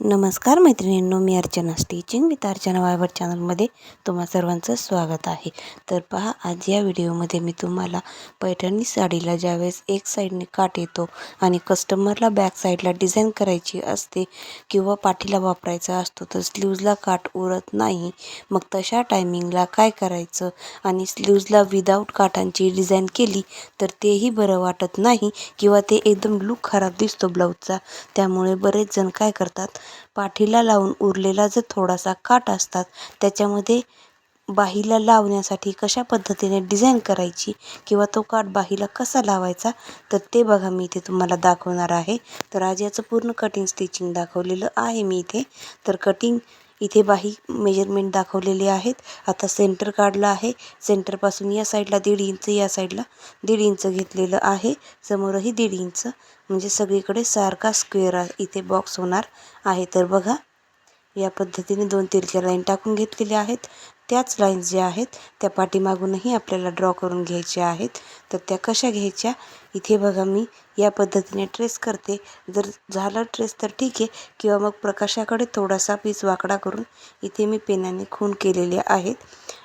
नमस्कार मैत्रिणींनो मी अर्चना स्टिचिंग विथ अर्चना वायवर चॅनलमध्ये तुम्हा सर्वांचं स्वागत आहे. तर पहा आज या व्हिडिओमध्ये मी तुम्हाला पैठणी साडीला ज्यावेळेस एक साईडने काट येतो आणि कस्टमरला बॅक साईडला डिझाईन करायची असते किंवा पाठीला वापरायचा असतो तर स्लीव्जला काट उरत नाही. मग तशा टायमिंगला काय करायचं? आणि स्लीव्जला विदाऊट काठांची डिझाईन केली तर तेही बरं वाटत नाही किंवा ते एकदम लुक खराब दिसतो ब्लाऊजचा. त्यामुळे बरेच जण काय करतात पाठीला लावून उरलेला जर थोडासा काट असतात त्याच्यामध्ये बाहीला लावण्यासाठी कशा पद्धतीने डिझाईन करायची किंवा तो काठ बाहीला कसा लावायचा तर ते बघा मी इथे तुम्हाला दाखवणार आहे. तर आज याचं पूर्ण कटिंग स्टिचिंग दाखवलेलं आहे मी इथे. तर कटिंग इथे बाही मेजरमेंट दाखवलेले आहेत. आता सेंटर काढलं आहे. सेंटरपासून या साईडला दीड इंच या साईडला दीड इंच घेतलेलं आहे. समोरही दीड इंच म्हणजे सगळीकडे सारखा स्क्वेअर इथे बॉक्स होणार आहे. तर बघा या पद्धतीने दोन तिरक्या लाईन टाकून घेतलेल्या आहेत. त्याच लाईन्स ज्या आहेत त्या पाठीमागूनही आपल्याला ड्रॉ करून घ्यायच्या आहेत. तर त्या कशा घ्यायच्या? इथे बघा मी या पद्धतीने ट्रेस करते. जर झालं ट्रेस तर ठीक आहे. किंवा मग प्रकाशाकडे थोडासा पीस वाकडा करून इथे मी पेनाने खून केलेल्या आहेत.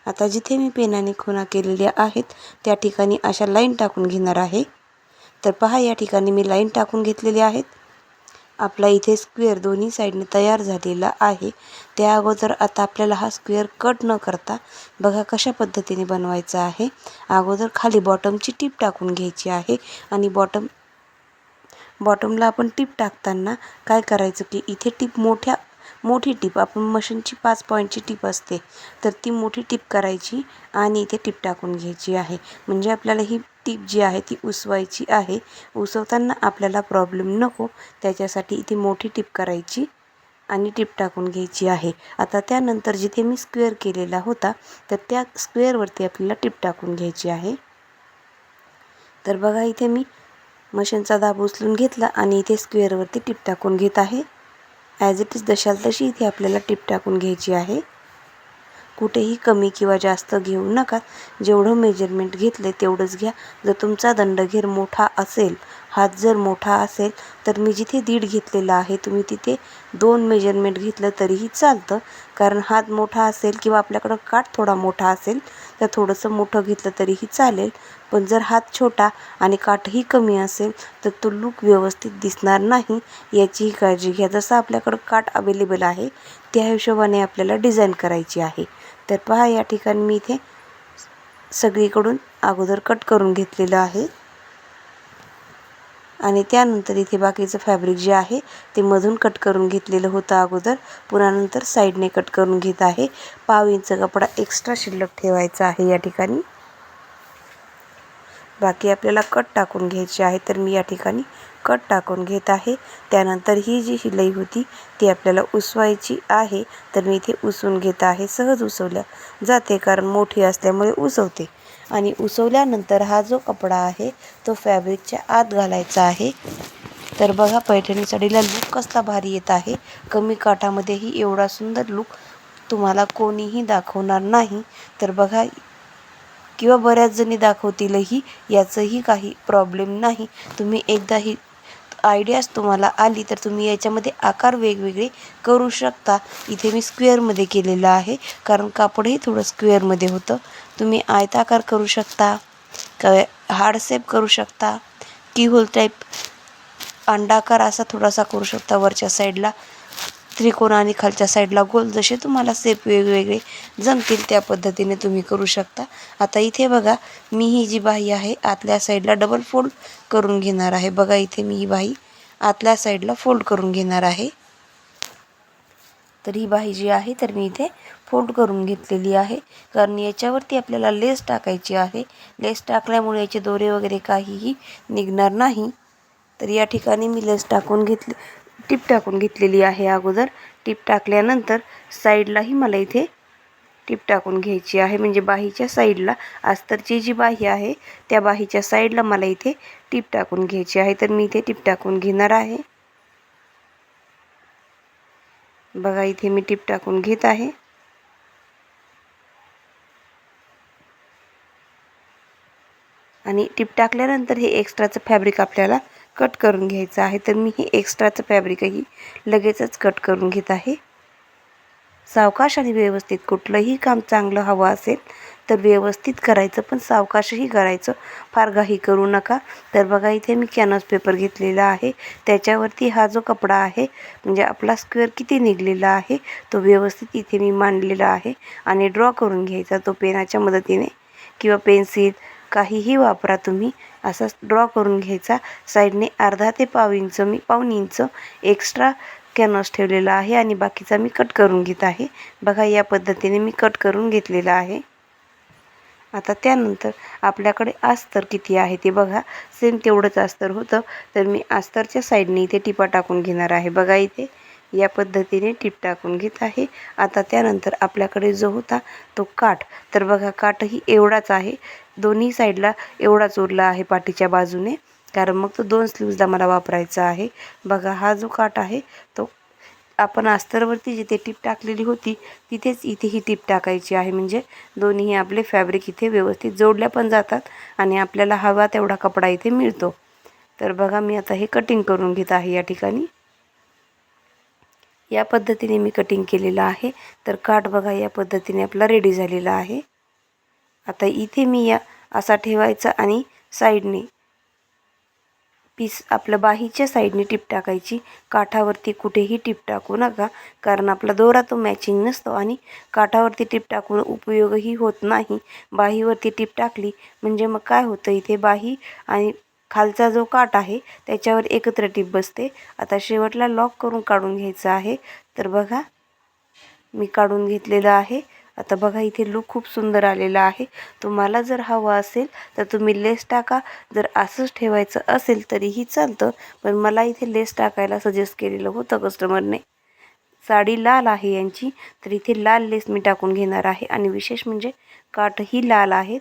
आता जिथे मी पेनाने खुणा केलेल्या आहेत त्या ठिकाणी अशा लाईन टाकून घेणार आहे. तर पहा या ठिकाणी मी लाईन टाकून घेतलेली आहेत. आपला इथे स्क्वेअर दोन्ही साईडने तयार झालेला आहे. त्या अगोदर आता आपल्याला हा स्क्वेअर कट न करता बघा कशा पद्धतीने बनवायचा आहे. अगोदर खाली बॉटमची टीप टाकून घ्यायची आहे आणि बॉटम बॉटमला आपण टीप टाकताना काय करायचं की इथे टीप मोठ्या मोठी टीप आपण मशीनची पाच पॉईंटची टीप असते तर ती मोठी टीप करायची आणि इथे टीप टाकून घ्यायची आहे. म्हणजे आपल्याला ही टीप जी आहे ती उसवायची आहे. उसवताना आपल्याला प्रॉब्लेम नको. त्याच्यासाठी इथे मोठी टीप करायची आणि टीप टाकून घ्यायची आहे. आता त्यानंतर जिथे मी स्क्वेअर केलेला होता तर त्या स्क्वेअरवरती आपल्याला टीप टाकून घ्यायची आहे. तर बघा इथे मी मशीनचा दाब उचलून घेतला आणि इथे स्क्वेअरवरती टीप टाकून घेत आहे. ॲज इट इज दशाल तशी इथे आपल्याला टीप टाकून घ्यायची आहे. कुठेही कमी किंवा जास्त घेऊ नका. जेवढं मेजरमेंट घेतले तेवढंच घ्या. जर तुमचा दंडघेर मोठा असेल हात जर मोठा असेल तर मी जिथे दीड घेतलेला आहे तुम्ही तिथे दोन मेजरमेंट घेतलं तरीही चालतं. कारण हात मोठा असेल किंवा आपल्याकडं काठ थोडा मोठा असेल तर थोडंसं मोठं घेतलं तरीही चालेल. पण जर हात छोटा आणि काठही कमी असेल तर तो लूक व्यवस्थित दिसणार नाही. याचीही काळजी घ्या. जसं आपल्याकडं काठ अवेलेबल आहे त्या हिशोबाने आपल्याला डिझाईन करायची आहे. तर पहा या ठिकाणी मी इथे सगळीकडून अगोदर कट करून घेतलेलं आहे. आणि त्यानंतर इथे बाकीचं फॅब्रिक जे आहे ते मधून कट करून घेतलेलं होतं अगोदर. पुन्हा नंतर साईडने कट करून घेत आहे. पाव इंच कपडा एक्स्ट्रा शिल्लक ठेवायचा आहे या ठिकाणी. बाकी आपल्याला कट टाकून घ्यायचे आहे तर मी या ठिकाणी कट टाकून घेत आहे. त्यानंतर ही जी शिलाई होती ती आपल्याला उसवायची आहे. तर मी इथे उसवून घेत आहे. सहज उसवल्या जाते कारण मोठी असल्यामुळे उसवते. आणि उसवल्यानंतर हा जो कपडा आहे तो फॅब्रिकच्या आत घालायचा आहे. तर बघा पैठणी साडीला लूक कसला भारी येत आहे. कमी काठामध्येही एवढा सुंदर लूक तुम्हाला कोणीही दाखवणार नाही. तर बघा किंवा बऱ्याच जणी दाखवतीलही याचंही काही प्रॉब्लेम नाही. तुम्ही एकदा ही आयडियाज तुम्हाला आली तर तुम्ही याच्यामध्ये आकार वेगवेगळे करू शकता. इथे मी स्क्वेअरमध्ये केलेलं आहे कारण कापडही थोडं स्क्वेअरमध्ये होतं. तुम्ही आयताकार करू शकता क हार्ड करू शकता की होल टाईप अंडाकार असा थोडासा करू शकता वरच्या साईडला त्रिकोण आणि खालच्या साईडला गोल जसे तुम्हाला सेप वेगवेगळे जमतील त्या पद्धतीने तुम्ही करू शकता. आता इथे बघा मी ही जी बाही आहे आतल्या साईडला डबल फोल्ड करून घेणार आहे. बघा इथे मी ही बाही आतल्या साईडला फोल्ड करून घेणार आहे. तर ही बाही जी आहे तर मी इथे फोल्ड करून घेतलेली आहे. कारण याच्यावरती आपल्याला लेस टाकायची आहे. लेस टाकल्यामुळे याचे दोरे वगैरे काहीही निघणार नाही. तर या ठिकाणी मी लेस टाकून घेतली टीप टाकून घेतलेली आहे अगोदर. टीप टाकल्यानंतर साईडलाही मला इथे टीप टाकून घ्यायची आहे. म्हणजे बाहीच्या साईडला अस्तरची जी बाही आहे त्या बाहीच्या साईडला मला इथे टीप टाकून घ्यायची आहे. तर मी इथे टीप टाकून घेणार आहे. बघा इथे मी टीप टाकून घेत आहे. आणि टीप टाकल्यानंतर हे एक्स्ट्राचं फॅब्रिक आपल्याला कट करून घ्यायचं आहे. तर मी हे एक्स्ट्राचं फॅब्रिकही लगेचच कट करून घेत आहे. सावकाश आणि व्यवस्थित कुठलंही काम चांगलं हवं असेल तर व्यवस्थित करायचं पण सावकाशही करायचं. फार घाई करू नका. तर बघा इथे मी कॅनव्हास पेपर घेतलेला आहे. त्याच्यावरती हा जो कपडा आहे म्हणजे आपला स्क्वेअर किती निघलेला आहे तो व्यवस्थित इथे मी मांडलेला आहे. आणि ड्रॉ करून घ्यायचा तो पेनाच्या मदतीने. किंवा पेन्सिल काहीही वापरा तुम्ही. असा ड्रॉ करून घ्यायचा. साईडने अर्धा ते पाव इंच मी पाऊन इंच एक्स्ट्रा कॅनव्हास ठेवलेला आहे आणि बाकीचा मी कट करून घेत आहे. बघा या पद्धतीने मी कट करून घेतलेला आहे. आता त्यानंतर आपल्याकडे अस्तर किती आहे ते बघा. सेम तेवढंच अस्तर होतं. तर मी अस्तरच्या साईडने इथे टिपा टाकून घेणार आहे. बघा इथे. या पद्धतीने टिप टाकून घेत आहे. आता त्यानंतर आपल्याकडे जो होता तो काठ. तर बघा काठही एवढाच आहे. दोन्ही साईडला एवढाच उरला आहे पाठीच्या बाजूने. कारण मग तो दोन स्लीव्जला मला वापरायचा आहे. बघा हा जो काठ आहे तो आपण अस्तरवरती जिथे टीप टाकलेली होती तिथेच इथे ही टीप टाकायची आहे. म्हणजे दोन्ही आपले फॅब्रिक इथे व्यवस्थित जोडल्या पण जातात आणि आपल्याला हवा तेवढा कपडा इथे मिळतो. तर बघा मी आता हे कटिंग करून घेत आहे या ठिकाणी. या पद्धतीने मी कटिंग केलेलं आहे. तर काठ बघा या पद्धतीने आपला रेडी झालेला आहे. आता इथे मी या असा ठेवायचा आणि साईडने पीस आपल्या बाहीच्या साईडने टिप टाकायची. काठावरती कुठेही टिप टाकू नका कारण आपला दोरा तो मॅचिंग नसतो आणि काठावरती टिप टाकून उपयोगही होत नाही. बाहीवरती टिप टाकली म्हणजे मग काय होतं? इथे बाही आणि खालचा जो काठ आहे त्याच्यावर एकत्र टीप बसते. आता शेवटला लॉक करून काढून घ्यायचं आहे. तर बघा मी काढून घेतलेलं आहे. आता बघा इथे लूक खूप सुंदर आलेला आहे. तुम्हाला जर हवा असेल तर तुम्ही लेस टाका. जर असंच ठेवायचं असेल तरीही चालतं. पण मला इथे लेस टाकायला सजेस्ट केलेलं होतं कस्टमरने साडी लाल आहे यांची. तर इथे लाल लेस मी टाकून घेणार आहे. आणि विशेष म्हणजे काठही लाल आहेत.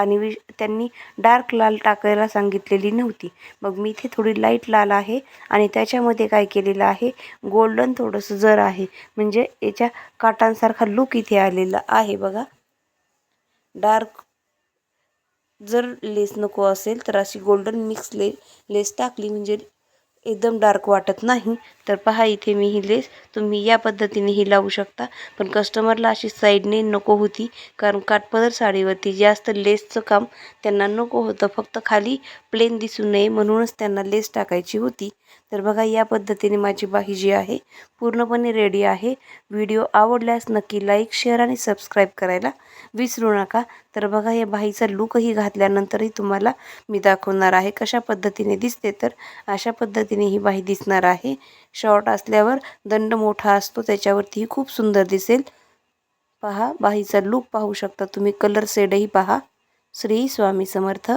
आणि वि त्यांनी डार्क लाल टाकायला सांगितलेली नव्हती. मग मी इथे थोडी लाइट लाल आहे आणि त्याच्यामध्ये काय केलेलं आहे? गोल्डन थोडंसं जर आहे. म्हणजे याच्या काटांसारखा लुक इथे आलेला आहे बघा. डार्क जर लेस नको असेल तर अशी गोल्डन मिक्स ले लेस टाकली. म्हणजे एकदम डार्क वाटत नाही. तर पहा इथे मी ही लेस तुम्ही या पद्धतीने ही लावू शकता. पण कस्टमरला अशी साईडने नको होती. कारण काठपदर साडीवरती जास्त लेसचं काम त्यांना नको होतं. फक्त खाली प्लेन दिसू नये म्हणूनच त्यांना लेस टाकायची होती. तर बघा या पद्धतीने माझी बाही जी आहे पूर्णपणे रेडी आहे. व्हिडिओ आवडल्यास नक्की लाईक शेअर आणि सबस्क्राईब करायला विसरू नका. तर बघा या बाईचा लूकही घातल्यानंतरही तुम्हाला मी दाखवणार आहे कशा पद्धतीने दिसते तर. अशा पद्धतीने ही बाही दिसणार आहे. शॉर्ट असल्यावर दंड मोठा असतो त्याच्यावरतीही खूप सुंदर दिसेल. पहा बाहीचा लूक पाहू शकता तुम्ही. कलर सेडही पहा. श्री स्वामी समर्थ.